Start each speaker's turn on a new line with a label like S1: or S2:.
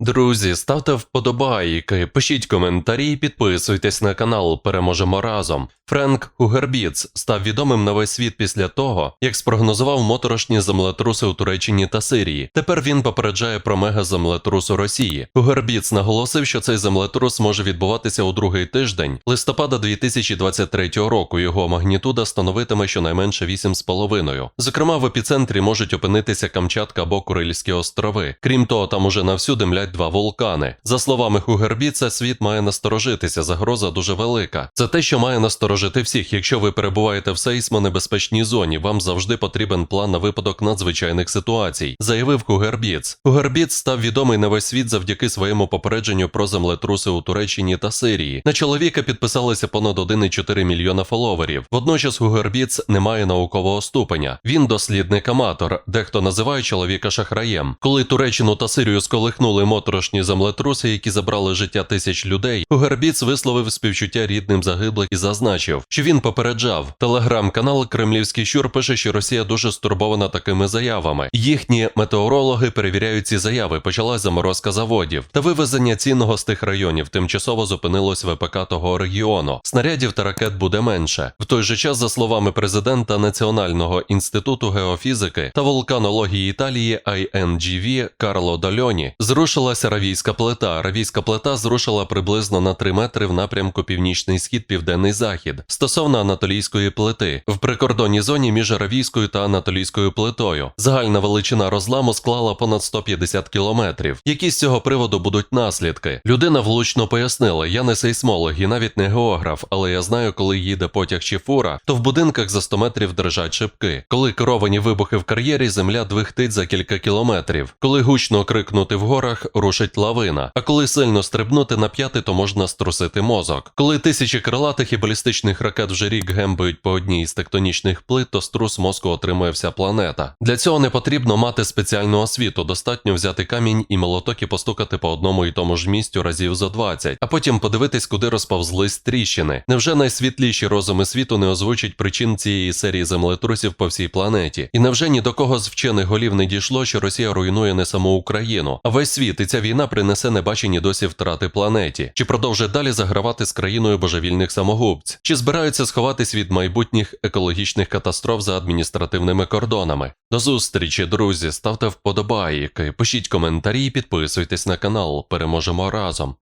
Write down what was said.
S1: Друзі, ставте вподобайки, пишіть коментарі, підписуйтесь на канал. Переможемо разом. Френк Хугербіц став відомим на весь світ після того, як спрогнозував моторошні землетруси у Туреччині та Сирії. Тепер він попереджає про мега-землетрус у Росії. Хугербіц наголосив, що цей землетрус може відбуватися у другий тиждень листопада 2023 року. Його магнітуда становитиме щонайменше 8,5. Зокрема, в епіцентрі можуть опинитися Камчатка або Курильські острови. Крім того, там уже навсюди млять два вулкани. За словами Хугербіца, світ має насторожитися. Загроза дуже велика. Це те, що має насторожити всіх. Якщо ви перебуваєте в сейсмонебезпечній зоні, вам завжди потрібен план на випадок надзвичайних ситуацій, заявив Хугербіц. Хугербіц став відомий на весь світ завдяки своєму попередженню про землетруси у Туреччині та Сирії. На чоловіка підписалися понад 1,4 мільйона фоловерів. Водночас Хугербіц не має наукового ступеня. Він дослідник-аматор, дехто називає чоловіка шахраєм. Коли Туреччину та Сирію сколихнули моторошні землетруси, які забрали життя тисяч людей, Хугербіц висловив співчуття рідним загиблих і зазначив, що він попереджав. Телеграм-канал Кремлівський щур пише, що Росія дуже стурбована такими заявами. Їхні метеорологи перевіряють ці заяви. Почалась заморозка заводів та вивезення цінного з тих районів. Тимчасово зупинилось ВПК того регіону. Снарядів та ракет буде менше. В той же час, за словами президента Національного інституту геофізики та вулканології Італії INGV Карло Дальоні, зрушилась аравійська плита. Аравійська плита зрушила приблизно на 3 метри в напрямку північний схід, південний захід стосовно анатолійської плити в прикордонній зоні між аравійською та анатолійською плитою. Загальна величина розламу склала понад 150 кілометрів. Які з цього приводу будуть наслідки? Людина влучно пояснила: я не сейсмолог і навіть не географ, але я знаю, коли їде потяг чи фура, то в будинках за 100 метрів дрижать шибки. Коли керовані вибухи в кар'єрі, земля двихтить за кілька кілометрів. Коли гучно крикнути в горах, рушить лавина. А коли сильно стрибнути на п'яти, то можна струсити мозок. Коли тисячі крилатих і балістичних ракет вже рік гембають по одній із тектонічних плит, то струс мозку отримує вся планета. Для цього не потрібно мати спеціальну освіту, достатньо взяти камінь і молоток і постукати по одному і тому ж місцю разів зо 20, а потім подивитись, куди розповзлись тріщини. Невже найсвітліші розуми світу не озвучать причин цієї серії землетрусів по всій планеті? І невже ні до кого з вчених голів не дійшло, що Росія руйнує не саму Україну, а весь світ, ця війна принесе небачені досі втрати планеті? Чи продовжить далі загравати з країною божевільних самогубць? Чи збираються сховатись від майбутніх екологічних катастроф за адміністративними кордонами? До зустрічі, друзі, ставте вподобайки, пишіть коментарі, і підписуйтесь на канал. Переможемо разом.